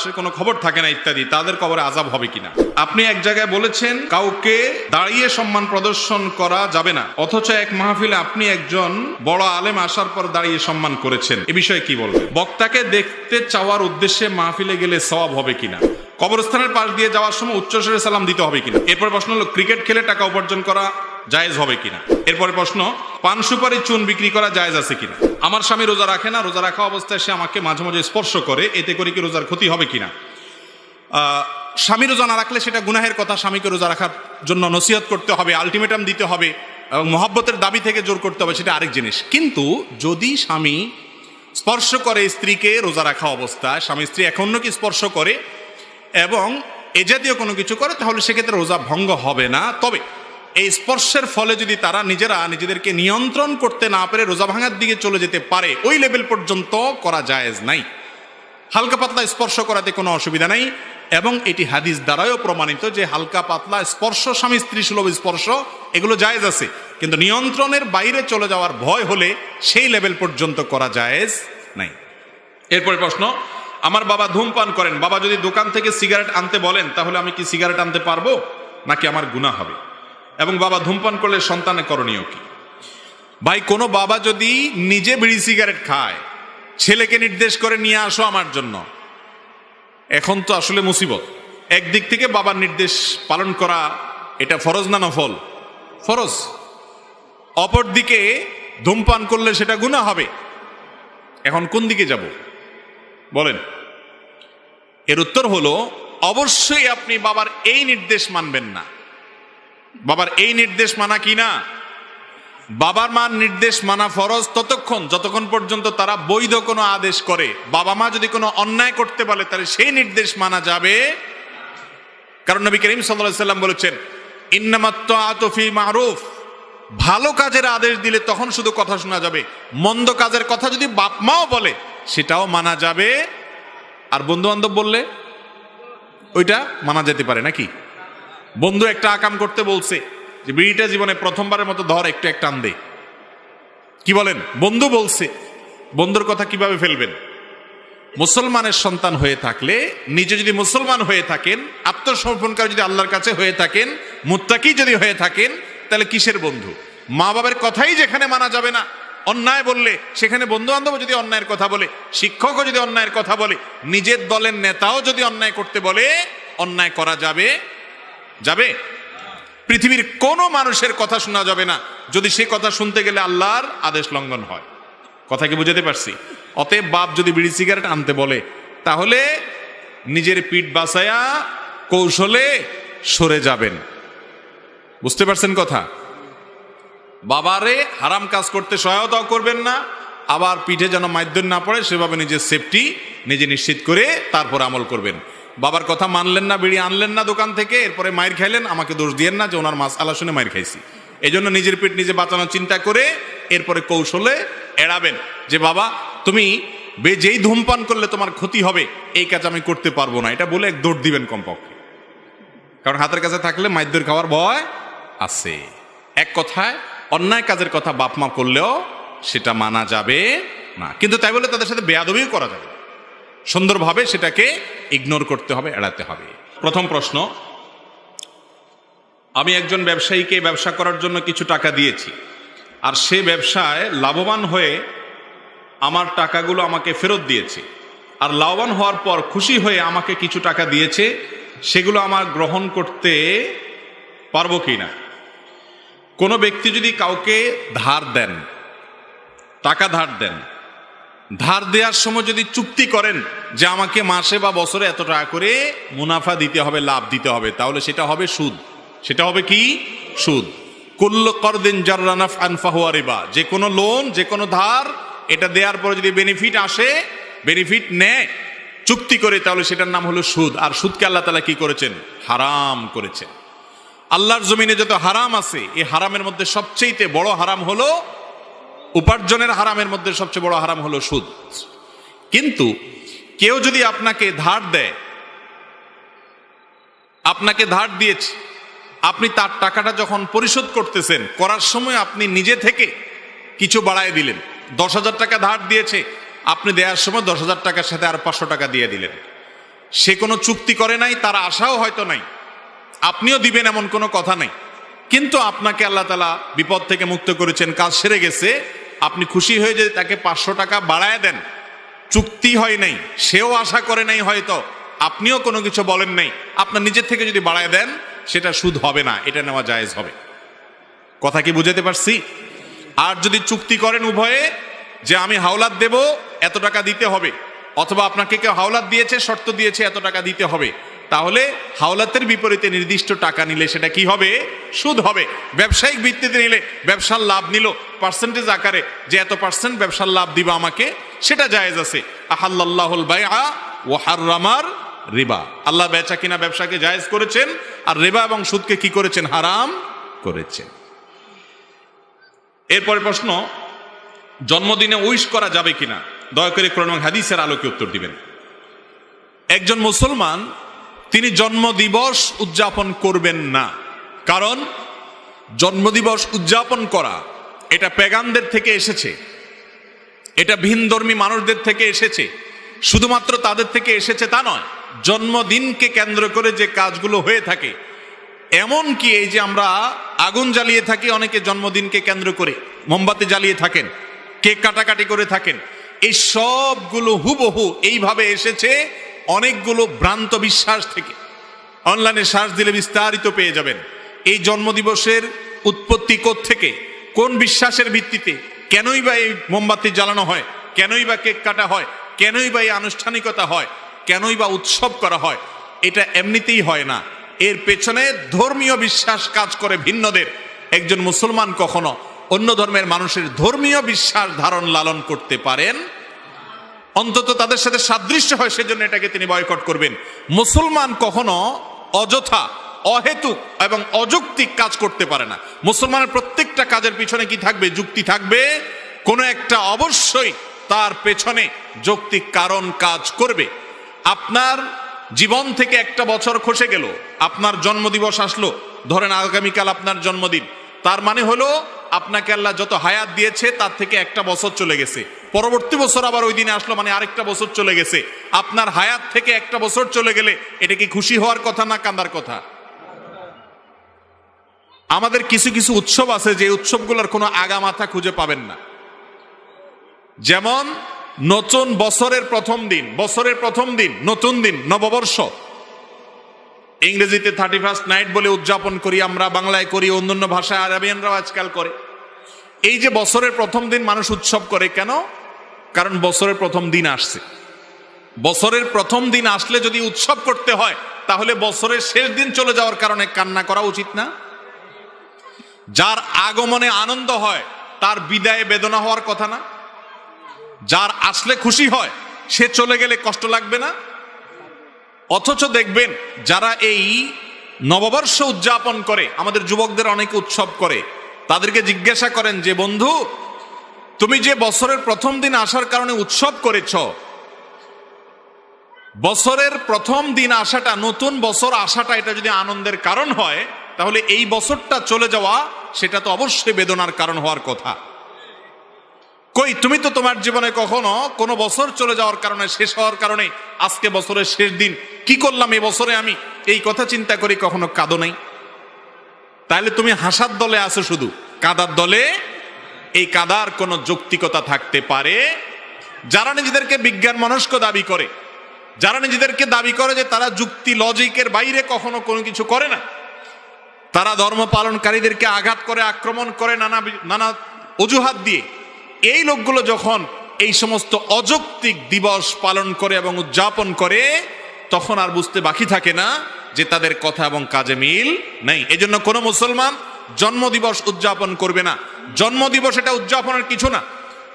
লাশের কোনো খবর থাকে না ইত্যাদি, তাদের কবরে আজাব হবে কিনা? আপনি এক জায়গায় বলেছেন, কাউকে দাঁড়িয়ে সম্মান প্রদর্শন করা যাবে না। অথচ এক মাহফিলে আপনি একজন বড় আলেম আসার পর দাঁড়িয়ে সম্মান করেছেন। এ বিষয়ে কি বলবেন? বক্তাকে দেখতে চাওয়ার উদ্দেশ্যে মাহফিলে গেলে সওয়াব হবে কিনা? কবরস্থানের পাশ দিয়ে যাওয়ার সময় উচ্চস্বরে সালাম দিতে হবে কিনা? এরপর প্রশ্ন হলো, ক্রিকেট খেলে টাকা উপার্জন করা জায়েজ হবে কিনা? এরপরে প্রশ্ন, পান সুপারি চুন বিক্রি করা জায়েজ আছে কিনা? আমার স্বামী রোজা রাখে না, রোজা রাখা অবস্থায় সে আমাকে মাঝে মাঝে স্পর্শ করে, এতে করে কি রোজার ক্ষতি হবে কিনা? স্বামী রোজা না রাখলে সেটা গুনাহের কথা, স্বামীকে রোজা রাখার জন্য নসিহত করতে হবে, আলটিমেটাম দিতে হবে, এবং মহব্বতের দাবি থেকে জোর করতে হবে, সেটা আরেক জিনিস। কিন্তু যদি স্বামী স্পর্শ করে স্ত্রীকে রোজা রাখা অবস্থায়, স্বামী স্ত্রী এখন কি স্পর্শ করে, এবং এ জাতীয় কোনো কিছু করে, তাহলে সেক্ষেত্রে রোজা ভঙ্গ হবে না। তবে এই স্পর্শের ফলে যদি তারা নিজেরা নিজেদেরকে নিয়ন্ত্রণ করতে না পেরে রোজা ভাঙার দিকে চলে যেতে পারে, ওই লেভেল পর্যন্ত করা জায়েজ নাই। হালকা পাতলা স্পর্শ করাতে কোনো অসুবিধা নাই এবং এটি হাদিস দ্বারাও প্রমাণিত যে হালকা পাতলা স্পর্শ, স্বামী স্ত্রী সুলভ স্পর্শ, এগুলো জায়েজ আছে। কিন্তু নিয়ন্ত্রণের বাইরে চলে যাওয়ার ভয় হলে সেই লেভেল পর্যন্ত করা জায়েজ নাই। এরপরে প্রশ্ন, আমার বাবা ধূমপান করেন, বাবা যদি দোকান থেকে সিগারেট আনতে বলেন, তাহলে আমি কি সিগারেট আনতে পারব? নাকি আমার গুণা হবে? এবং বাবা ধূমপান করলে সন্তানে করণীয় কি? ভাই, কোনো বাবা যদি নিজে বিড়ি সিগারেট খায়, ছেলেকে নির্দেশ করে নিয়ে আসো আমার জন্য। এখন তো আসলে মুসিবত। একদিক থেকে বাবার নির্দেশ পালন করা, এটা ফরজ না নফল? ফরজ। অপর দিকে ধূমপান করলে সেটা গুণা হবে। এখন কোন দিকে যাব? বলেন। এর উত্তর হলো, অবশ্যই আপনি বাবার এই নির্দেশ মানবেন না। বাবার এই নির্দেশ মানা কি না? বাবার মার নির্দেশ মানা ফরজ ততক্ষণ, যতক্ষণ পর্যন্ত তারা বৈধ কোনো আদেশ করে। বাবা মা যদি কোনো অন্যায় করতে বলে তাহলে সেই নির্দেশ মানা যাবে। কারণ নবী করিম সাল্লাম বলেছেন ইন্নামাত্ত আতফি মারুফ। ভালো কাজের আদেশ দিলে তখন শুধু কথা শোনা যাবে। মন্দ কাজের কথা যদি বাপ মাও বলে, সেটাও মানা যাবে। আর বন্ধু বান্ধব বললে, ওইটা মানা যেতে পারে নাকি? বন্ধু একটা আকাম করতে বলছে যে, বিড়িটা জীবনে প্রথমবারের মতো ধর, একটু একটা টান দে। কি বলেন? বন্ধু বলছে, বন্ধুর কথা কীভাবে ফেলবেন? মুসলমানের সন্তান হয়ে থাকলে, নিজে যদি মুসলমান হয়ে থাকেন, আত্মসমর্পণকারী যদি আল্লাহর কাছে হয়ে থাকেন, মুত্তাকি যদি হয়ে থাকেন, তাহলে কিসের বন্ধু? মা বাবার কথাই যেখানে মানা যাবে না। অন্যায় বললে, সেখানে বন্ধু বান্ধব যদি অন্যায়ের কথা বলে, শিক্ষকও যদি অন্যায়ের কথা বলে, নিজের দলের নেতাও যদি অন্যায় করতে বলে, অন্যায় করা যাবে যাবে? পৃথিবীর কোনো মানুষের কথা শোনা যাবে না। যদি সে কথা শুনতে গেলে আল্লাহর আদেশ লঙ্ঘন হয়। কথা কি বুঝাতে পারছি? অতএব বাপ যদি বিড়ি সিগারেট আনতে বলে, তাহলে নিজের পিঠ বাঁচায়া কৌশলে সরে যাবেন। বুঝতে পারছেন কথা? বাবারে হারাম কাজ করতে সহায়তাও করবেন না, আবার পিঠে যেন মাধ্যম না পড়ে, সেভাবে নিজের সেফটি নিজে নিশ্চিত করে তারপর আমল করবেন। বাবার কথা মানলেন না, বিড়ি আনলেন না দোকান থেকে, এরপরে মায়ের খাইলেন, আমাকে দোষ দিয়েন না যে ওনার মাছ আলা শুনে মায়ের খাইছি। এই জন্য নিজের পেট নিজে বাঁচানোর চিন্তা করে এরপরে কৌশলে এড়াবেন যে, বাবা, তুমি যেই ধূমপান করলে তোমার ক্ষতি হবে, এই কাজ আমি করতে পারব না। এটা বলে এক দৌড় দিবেন কমপক্ষে। কারণ হাতের কাছে থাকলে মাইদ্যের খাওয়ার ভয় আছে। এক কথায়, অন্যায় কাজের কথা বাপ মা করলেও সেটা মানা যাবে না। কিন্তু তাই বলে তাদের সাথে বেয়াদবিও করা যাবে। সুন্দরভাবে সেটাকে ইগনোর করতে হবে, এড়াতে হবে। প্রথম প্রশ্ন, আমি একজন ব্যবসায়ীকে ব্যবসা করার জন্য কিছু টাকা দিয়েছি, আর সে ব্যবসায় লাভবান হয়ে আমার টাকাগুলো আমাকে ফেরত দিয়েছে, আর লাভবান হওয়ার পর খুশি হয়ে আমাকে কিছু টাকা দিয়েছে, সেগুলো আমার গ্রহণ করতে পারব কি না কোনো ব্যক্তি যদি কাউকে ধার দেন, টাকা ধার দেন ধার দেওয়ার সময় যদি চুক্তি করেন যে আমাকে মাসে বা বছরে এত টাকা করে মুনাফা দিতে হবে, লাভ দিতে হবে, তাহলে সেটা হবে সুদ। সেটা হবে কি? সুদ। কুল্ল করদিন জার্রানাফ আনফাহুয়া যে কোনো লোন, যে কোনো ধার, এটা দেওয়ার পরে যদি বেনিফিট আসে বেনিফিট নেয়, চুক্তি করে, তাহলে সেটার নাম হলো সুদ। আর সুদকে আল্লাহ তালা কি করেছেন? হারাম করেছেন। আল্লাহর জমিনে যত হারাম আছে, এই হারামের মধ্যে সবচেয়ে বড় হারাম হলো উপার্জনের হারামের মধ্যে সবচেয়ে বড় হারাম হলো সুদ। কিন্তু কেউ যদি আপনাকে ধার দেয়, আপনাকে ধার দিয়েছে, আপনি তার টাকাটা যখন পরিশোধ করতেছেন, করার সময় আপনি নিজে থেকে কিছু বাড়ায় দিলেন। দশ হাজার টাকা ধার দিয়েছে, আপনি দেওয়ার সময় দশ হাজার টাকার সাথে আর পাঁচশো টাকা দিয়ে দিলেন। সে কোনো চুক্তি করে নাই, তার আশাও হয়তো নাই। আপনিও দিবেন এমন কোনো কথা নাই। কিন্তু আপনাকে আল্লাহ তালা বিপদ থেকে মুক্ত করেছেন, কাজ সেরে গেছে। আপনি খুশি হয়ে যে তাকে পাঁচশো টাকা বাড়ায় দেন, চুক্তি হয় নাই, সেও আশা করে নাই হয়তো, আপনিও কোনো কিছু বলেন নাই, আপনার নিজের থেকে যদি বাড়ায় দেন, সেটা সুদ হবে না, এটা নেওয়া জায়েজ হবে। কথা কি বুঝাতে পারছি? আর যদি চুক্তি করেন উভয়ে, যে আমি হাওলাত দেব, এত টাকা দিতে হবে, অথবা আপনাকে কেউ হাওলাত দিয়েছে, শর্ত দিয়েছে, এত টাকা দিতে হবে তাহলে হাওলাতের বিপরীতে নির্দিষ্ট টাকা নিলে সেটা কি হবে? সুদ হবে। ব্যবসায়িক ভিত্তিতে নিলে ব্যবসার লাভ নিল। পার্সেন্টেজ আকারে যে এত পার্সেন্ট ব্যবসার লাভ দিবা আমাকে, সেটা জায়েজ আছে। আহাল্লাহুল বাইআ ও হাররামার রিবা। আল্লাহ বেচা কিনা ব্যবসাকে জায়েজ করেছেন আর রিবা এবং সুদকে কি করেছেন? হারাম করেছেন। এরপরে প্রশ্ন, জন্মদিনে উইশ করা যাবে কিনা? দয়া করে কোরআন হাদিসের আলোকে উত্তর দিবেন। একজন মুসলমান তিনি জন্মদিবস উদযাপন করবেন না। কারণ জন্মদিবস উদযাপন করা, এটা পেগানদের থেকে এসেছে। এটা ভিনধর্মী মানুষদের থেকে এসেছে। শুধুমাত্র তাদের থেকে এসেছে তা নয়, জন্মদিনকে কেন্দ্র করে যে কাজগুলো হয়ে থাকে, এমন কি এই যে আমরা আগুন জ্বালিয়ে থাকি, অনেকে জন্মদিনকে কেন্দ্র করে মোমবাতি জ্বালিয়ে থাকেন, কেক কাটাকাটি করে থাকেন, এই সবগুলো হুবহু এইভাবে এসেছে অনেকগুলো ভ্রান্ত বিশ্বাস থেকে অনলাইনে সার্চ দিলে বিস্তারিত পেয়ে যাবেন। এই জন্মদিবসের উৎপত্তি থেকে কোন বিশ্বাসের ভিত্তিতে? কেনই বা এই মোমবাতি জ্বালানো হয়? কেনই বা কেক কাটা হয়? কেনই বা এই আনুষ্ঠানিকতা হয়? কেনই বা উৎসব করা হয়? এটা এমনিতেই হয় না। এর পেছনে ধর্মীয় বিশ্বাস কাজ করে ভিন্নদের। একজন মুসলমান কখনো অন্য ধর্মের মানুষের ধর্মীয় বিশ্বাস ধারণ লালন করতে পারেন অন্তত তাদের সাথে সাদৃশ্য হয়, সেজন্য এটাকে তিনি বয়কট করবেন। মুসলমান কখনো অযথা, অহেতুক এবং অযৌক্তিক কাজ করতে পারে না। মুসলমানের প্রত্যেকটা কাজের পিছনে কি থাকবে? যুক্তি থাকবে। কোনো একটা অবশ্যই তার পেছনে যৌক্তিক কারণ কাজ করবে। আপনার জীবন থেকে একটা বছর খসে গেল, আপনার জন্মদিবস আসলো, ধরেন আগামীকাল আপনার জন্মদিন। তার মানে হলো, আপনাকে আল্লাহ যত হায়াত দিয়েছে, তার থেকে একটা বছর চলে গেছে। পরবর্তী বছর আবার ওই দিনে আসলো মানে আরেকটা বছর চলে গেছে। আপনার হায়াত থেকে একটা বছর চলে গেলে এটা কি খুশি হওয়ার কথা না কান্দার কথা? আমাদের কিছু কিছু উৎসব আছে যে উৎসবগুলোর কোনো আগা মাথা খুঁজে পাবেন না। যেমন নতুন বছরের প্রথম দিন, বছরের প্রথম দিন, নতুন দিন, নববর্ষ। ইংরেজিতে থার্টি ফার্স্ট নাইট বলে উদযাপন করি, আমরা বাংলায় করি, অন্যান্য ভাষায় আরবিয়ানরাও আজকাল করে। এই যে বছরের প্রথম দিন মানুষ উৎসব করে, কেন? কারণ বছরের প্রথম দিন আসছে। বছরের প্রথম দিন আসলে যদি উৎসব করতে হয়, তাহলে বছরের শেষ দিন চলে যাওয়ার কারণে কান্না করা উচিত না? যার আগমনে আনন্দ হয়, তার বিদায়ে বেদনা হওয়ার কথা না? যার আসলে খুশি হয়, সে চলে গেলে কষ্ট লাগবে না? অথচ দেখবেন, যারা এই নববর্ষ উদযাপন করে, আমাদের যুবকদের অনেকে উৎসব করে, তাদেরকে জিজ্ঞাসা করেন যে, বন্ধু তুমি যে বছরের প্রথম দিন আসার কারণে উৎসব করেছ, বছরের প্রথম দিন আসাটা, নতুন বছর আসাটা, এটা যদি আনন্দের কারণ হয়, তাহলে এই বছরটা চলে যাওয়া, সেটা তো অবশ্যই বেদনার কারণ হওয়ার কথা। কই, তুমি তো তোমার জীবনে কখনো কোনো বছর চলে যাওয়ার কারণে, শেষ হওয়ার কারণে, আজকে বছরের শেষ দিন, কি করলাম এই বছরে আমি? এই কথা চিন্তা করি কখনো কাঁদো নাই? তাহলে তুমি হাসার দলে আছো শুধু, কাদার দলে এই কাদার কোনো যৌক্তিকতা থাকতে পারে? যারা নিজেদেরকে বিজ্ঞান মনস্ক দাবি করে, যারা নিজেদেরকে দাবি করে যে তারা যুক্তি লজিকের বাইরে কখনো কোনো কিছু করে না, তারা ধর্ম পালনকারীদেরকে আঘাত করে, আক্রমণ করে, নানা নানা অজুহাত দিয়ে, এই লোকগুলো যখন এই সমস্ত অযৌক্তিক দিবস পালন করে এবং উদযাপন করে, তখন আর বুঝতে বাকি থাকে না যে তাদের কথা এবং কাজে মিল নেই। এজন্য কোনো মুসলমান জন্মদিবস উদযাপন করবে না। জন্মদিবস এটা উদযাপনের কিছু না।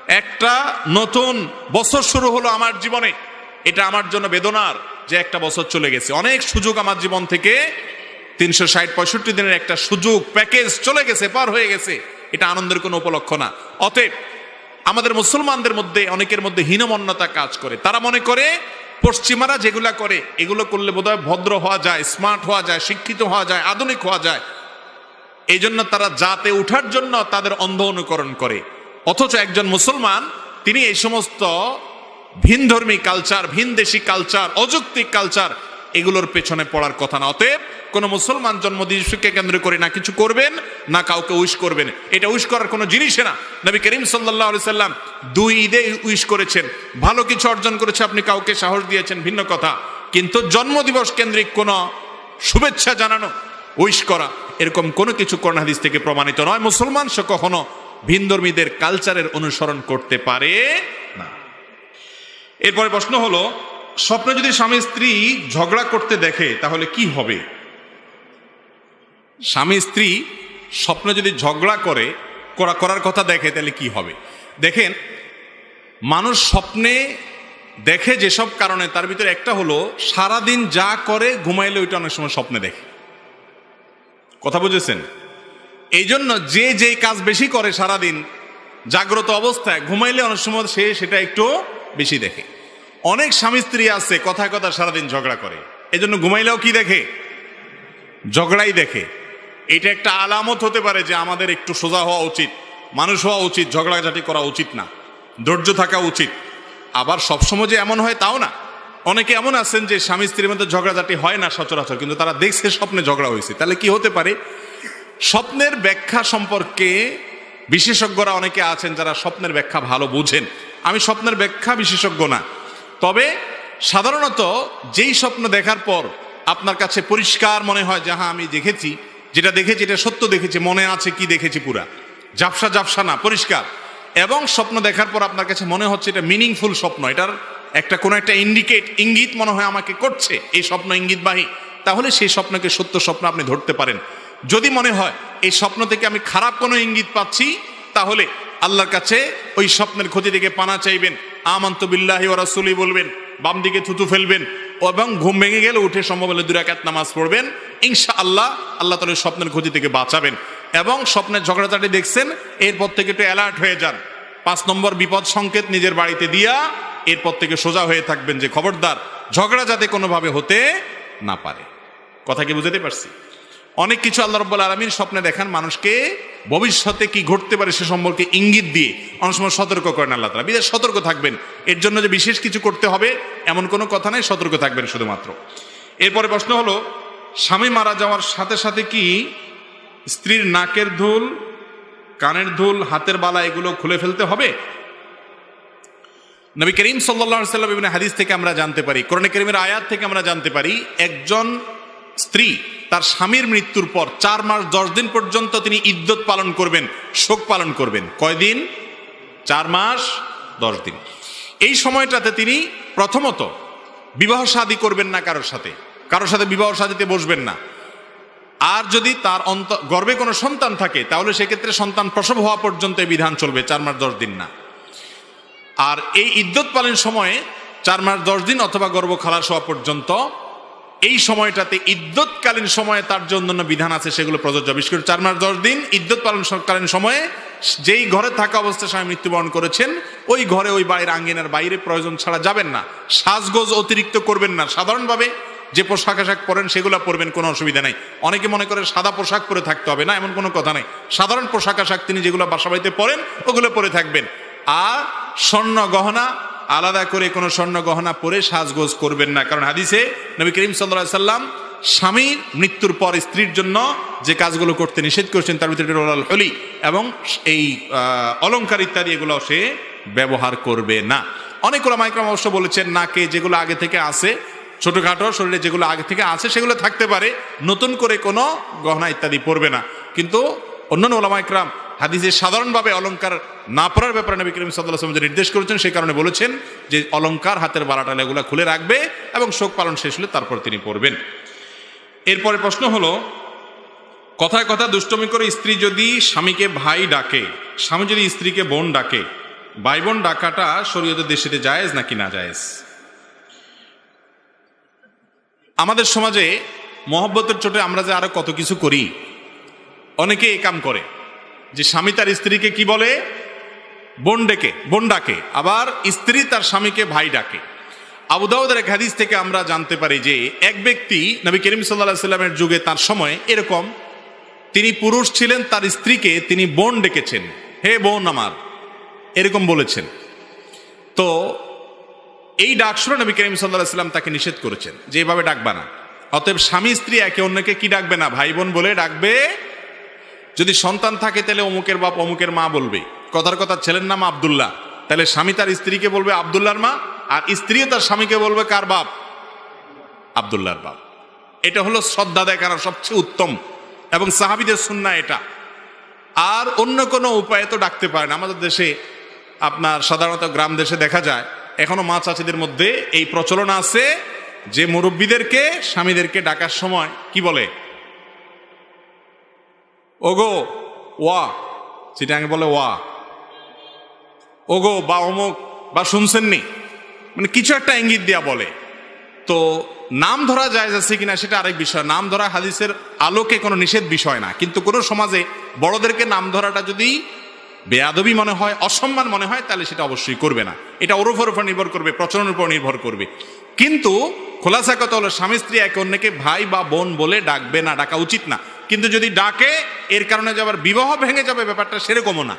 একটা নতুন বছর শুরু হলো আমার জীবনে। এটা আমার জন্য বেদনার যে একটা বছর চলে গেছে। অনেক সুযোগ আমার জীবন থেকে তিনশো ষাট পঁয়ষট্টি দিনের একটা সুযোগ, প্যাকেজ চলে গেছে, পার হয়ে গেছে। এটা আনন্দের কোনো উপলক্ষ না। অতএব আমাদের মুসলমানদের মধ্যে, অনেকের মধ্যে হীনমন্যতা কাজ করে। তারা মনে করে, পশ্চিমারা যেগুলা করে, এগুলো করলে বোধহয় ভদ্র হওয়া যায়, স্মার্ট হওয়া যায়, শিক্ষিত হওয়া যায়, আধুনিক হওয়া যায়। এই জন্য তারা জাতে উঠার জন্য তাদের অন্ধ অনুকরণ করে। অথচ একজন মুসলমান, তিনি এই সমস্ত ভিনধর্মী কালচার ভিনদেশি কালচার অযৌক্তিক কালচার এগুলোর পেছনে পড়ার কথা না। অতএব কোনো মুসলমান জন্মদিবসকে কেন্দ্র করে না কিছু করবেন, না কাউকে উইশ করবেন। এটা উইশ করার কোনো জিনিসই না। নবী করিম সাল্লাহ সাল্লাম দুই ঈদে উইশ করেছেন। ভালো কিছু অর্জন করেছে, আপনি কাউকে সাহস দিয়েছেন, ভিন্ন কথা। কিন্তু জন্মদিবস কেন্দ্রিক কোনো শুভেচ্ছা জানানো উইশ করা। এরকম কোনো কিছু করোনা হাদিস থেকে প্রমাণিত নয়। মুসলমান সে কখনো ভিনধর্মীদের কালচারের অনুসরণ করতে পারে না। এরপরে প্রশ্ন হলো, স্বপ্নে যদি স্বামী স্ত্রী ঝগড়া করতে দেখে, তাহলে কি হবে? স্বামী স্ত্রী স্বপ্নে যদি ঝগড়া করে, করা, করার কথা দেখে, তাহলে কি হবে? দেখেন, মানুষ স্বপ্নে দেখে যেসব কারণে, তার ভিতরে একটা হলো, সারাদিন যা করে, ঘুমাইলে ওইটা অনেক সময় স্বপ্নে দেখে। কথা বুঝেছেন? এই জন্য যে যে কাজ বেশি করে সারাদিন, জাগ্রত অবস্থায় ঘুমাইলে অনেক সময় সে সেটা একটু বেশি দেখে। অনেক স্বামী স্ত্রী আছে, কথায় কথা সারাদিন ঝগড়া করে। এই জন্য ঘুমাইলেও কি দেখে? ঝগড়াই দেখে। এটা একটা আলামত হতে পারে যে আমাদের একটু সোজা হওয়া উচিত, মানুষ হওয়া উচিত, ঝগড়াঝাটি করা উচিত না, ধৈর্য থাকা উচিত। আবার সবসময় যে এমন হয় তাও না। অনেকে এমন আছেন যে স্বামী স্ত্রীর মধ্যে ঝগড়াঝাটি হয় না সচরাচর, কিন্তু তারা দেখছে স্বপ্নে ঝগড়া হয়েছে। তাহলে কি হতে পারে? স্বপ্নের ব্যাখ্যা সম্পর্কে বিশেষজ্ঞরা অনেকে আছেন যারা স্বপ্নের ব্যাখ্যা ভালো বুঝেন। আমি স্বপ্নের ব্যাখ্যা বিশেষজ্ঞ না। তবে সাধারণত যেই স্বপ্ন দেখার পর আপনার কাছে পরিষ্কার মনে হয় যে হ্যাঁ আমি দেখেছি। যেটা দেখেছি, এটা সত্য দেখেছি, মনে আছে কি দেখেছি পুরা। জাপসা জাপসা না, পরিষ্কার। এবং স্বপ্ন দেখার পর আপনার কাছে মনে হচ্ছে এটা মিনিংফুল স্বপ্ন, এটার একটা কোনো একটা ইন্ডিকেট ইঙ্গিত মনে হয় আমাকে করছে, এই স্বপ্ন ইঙ্গিতবাহী, তাহলে সেই স্বপ্নকে সত্য স্বপ্ন আপনি ধরতে পারেন। যদি মনে হয় এই স্বপ্ন থেকে আমি খারাপ কোনো ইঙ্গিত পাচ্ছি, তাহলে আল্লাহর কাছে ওই স্বপ্নের ক্ষতি থেকে পানা চাইবেন। আমন্ত বিল্লাহি ও রাসুলি বলবেন, বাম দিকে থুতু ফেলবেন এবং ঘুম ভেঙে গেলে উঠে সম্ভব হলে দুরাকাত নামাজ পড়বেন। ইনশা আল্লাহ আল্লাহ তাহলে স্বপ্নের ক্ষতি থেকে বাঁচাবেন। এবং স্বপ্নের ঝগড়াঝাটি দেখছেন, এরপর থেকে একটু অ্যালার্ট হয়ে যান। পাঁচ নম্বর বিপদ সংকেত নিজের বাড়িতে দিয়া এরপর থেকে সোজা হয়ে থাকবেন যে খবরদার, ঝগড়া যাতে কোনোভাবে হতে না পারে। কথা কি বুঝতে পারছি? অনেক কিছু আল্লাহ রব্বুল আলমীর স্বপ্নে দেখান মানুষকে ভবিষ্যতে কি ঘটতে পারে সে সম্পর্কে ইঙ্গিত দিয়ে। অনেক সময় সতর্ক করেন আল্লাহ তালা বিদেশ সতর্ক থাকবেন। এর জন্য যে বিশেষ কিছু করতে হবে এমন কোনো কথা নাই, সতর্ক থাকবেন শুধুমাত্র। এরপরে প্রশ্ন হলো, স্বামী মারা যাওয়ার সাথে সাথে কি স্ত্রীর নাকের ধুল, কানের ধুল, হাতের বালা এগুলো খুলে ফেলতে হবে? নবী করিম সাল্লা সাল্লাম বিভিন্ন হাদিস থেকে আমরা জানতে পারি, কোরআন করিমের আয়াত থেকে আমরা জানতে পারি, একজন স্ত্রী তার স্বামীর মৃত্যুর পর চার মাস দশ দিন পর্যন্ত তিনি ইদ্যত পালন করবেন, শোক পালন করবেন। কয়দিন চার মাস দশ দিন। এই সময়টাতে তিনি প্রথমত বিবাহ শাদী করবেন না কারোর সাথে। কারোর সাথে বিবাহ শাদীতে বসবেন না। আর যদি তার অন্ত গর্বে কোনো সন্তান থাকে, তাহলে সেক্ষেত্রে সন্তান প্রসব হওয়া পর্যন্ত এই বিধান চলবে, চার মাস দশ দিন না। আর এই ইদ্যত পালন সময়ে চার মাস, দশ দিন অথবা গর্ভ খালাস হওয়া পর্যন্ত এই সময়টাতে ইদ্যৎকালীন সময়ে তার যে অন্যান্য বিধান আছে সেগুলো প্রযোজ্য। বিশেষ করে চার মাস, দশ দিন ইদ্যত পালনকালীন সময়ে যেই ঘরে থাকা অবস্থায় স্বামী মৃত্যুবরণ করেছেন, ওই ঘরে ওই বাড়ির আঙ্গিনার বাইরে প্রয়োজন ছাড়া যাবেন না। সাজগোজ অতিরিক্ত করবেন না। সাধারণভাবে যে পোশাক আশাক পরেন সেগুলো পরবেন, কোনো অসুবিধা নেই। অনেকে মনে করে সাদা পোশাক পরে থাকতে হবে না, এমন কোনো কথা নেই। সাধারণ পোশাক আশাক তিনি যেগুলো বাসাবাড়িতে পরেন, ওগুলো পরে থাকবেন। আর স্বর্ণ গহনা আলাদা করে কোনো স্বর্ণ গহনা পরে সাজগোজ করবেন না। কারণ হাদিসে নবী করিম সাল্লাহ সাল্লাম স্বামীর মৃত্যুর পর স্ত্রীর জন্য যে কাজগুলো করতে নিষেধ করছেন তার ভিতরে রোলাল হলি এবং এই আহ, অলংকার ইত্যাদি এগুলো সে ব্যবহার করবে না। অনেক মাইক্রাম অবশ্য বলেছেন নাকে যেগুলো আগে থেকে আসে ছোটখাটো শরীরে যেগুলো আগে থেকে আছে সেগুলো থাকতে পারে নতুন করে কোনো গহনা ইত্যাদি পরবে না। কিন্তু অন্যান্য ওলামাইকরাম হাদিসে সাধারণভাবে অলংকার না পড়ার ব্যাপারে নবী করিম সাল্লাহ যে নির্দেশ করেছেন সেই কারণে বলেছেন যে অলঙ্কার হাতের বালাটাল এগুলো খুলে রাখবে এবং শোক পালন শেষ হলে তারপর তিনি পড়বেন। এরপরে প্রশ্ন হলো, কথায় কথা দুষ্টমি করে স্ত্রী যদি স্বামীকে ভাই ডাকে, স্বামী যদি স্ত্রীকে বোন ডাকে ভাই বোন ডাকাটা শরীয়তের দেশেতে জায়েজ নাকি না জায়েজ? আমাদের সমাজে মহব্বতের চোটে আমরা যে আরও কত কিছু করি অনেকে এই কাম করে। যে স্বামী তার স্ত্রীকে কি বলে? বোন ডেকে বোন ডাকে আবার স্ত্রী তার স্বামীকে ভাই ডাকে আবু দাউদের এক হাদিস থেকে আমরা জানতে পারি যে এক ব্যক্তি নবী করিম সাল্লাহ সাল্লামের যুগে তার সময় এরকম, তিনি পুরুষ ছিলেন, তার স্ত্রীকে তিনি বোন ডেকেছেন। হে বোন আমার, এরকম বলেছেন। তো এই ডাক শুনে নবী করিম সাল্লাহ সাল্লাম তাকে নিষেধ করেছেন যে এভাবে ডাকবা না। অতএব স্বামী স্ত্রী একে অন্যকে কি ডাকবে না, ভাই বোন বলে ডাকবে যদি সন্তান থাকে, তাহলে অমুকের বাপ অমুকের মা বলবে। কথার কথা, ছেলের নাম আবদুল্লাহ। তাহলে স্বামী তার স্ত্রীকে বলবে আবদুল্লাহর মা, আর স্ত্রীও তার স্বামীকে বলবে কার বাপ? আবদুল্লাহর বাপ। এটা হলো শ্রদ্ধা দেখানোর সবচেয়ে উত্তম এবং সাহাবিদের সুন্না এটা। আর অন্য কোনো উপায়ে তো ডাকতে পারেন আমাদের দেশে, আপনার সাধারণত গ্রাম দেশে দেখা যায়, এখনও মা চাচিদের মধ্যে এই প্রচলন আছে যে মুরব্বীদেরকে, স্বামীদেরকে ডাকার সময় কি বলে? ওগো, ওয়া। চিটাঙ্গে বলে ওয়া। ওগো, বা অমুক, বা শুনছেননি? মানে কিছু একটা ইঙ্গিত দিয়া বলে। তো নাম ধরা যায় যাচ্ছে কিনা সেটা আরেক বিষয়। নাম ধরা হাদিসের আলোকে কোনো নিষেধ বিষয় না। কিন্তু কোনো সমাজে বড়দেরকে নাম ধরাটা যদি বেয়াদবি মনে হয়, অসম্মান মনে হয়, তাহলে সেটা অবশ্যই করবে না। এটা ওরফের উপর নির্ভর করবে প্রচলনের উপর নির্ভর করবে। কিন্তু খোলাসা কথা হলো, স্বামী স্ত্রী একে অন্যকে ভাই বা বোন বলে ডাকবে না, ডাকা উচিত না। কিন্তু যদি ডাকে, এর কারণে যে আবার বিবাহ ভেঙে যাবে ব্যাপারটা সেরকমও না।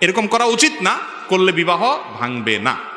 এরকম করা উচিত না, করলে বিবাহ ভাঙবে না।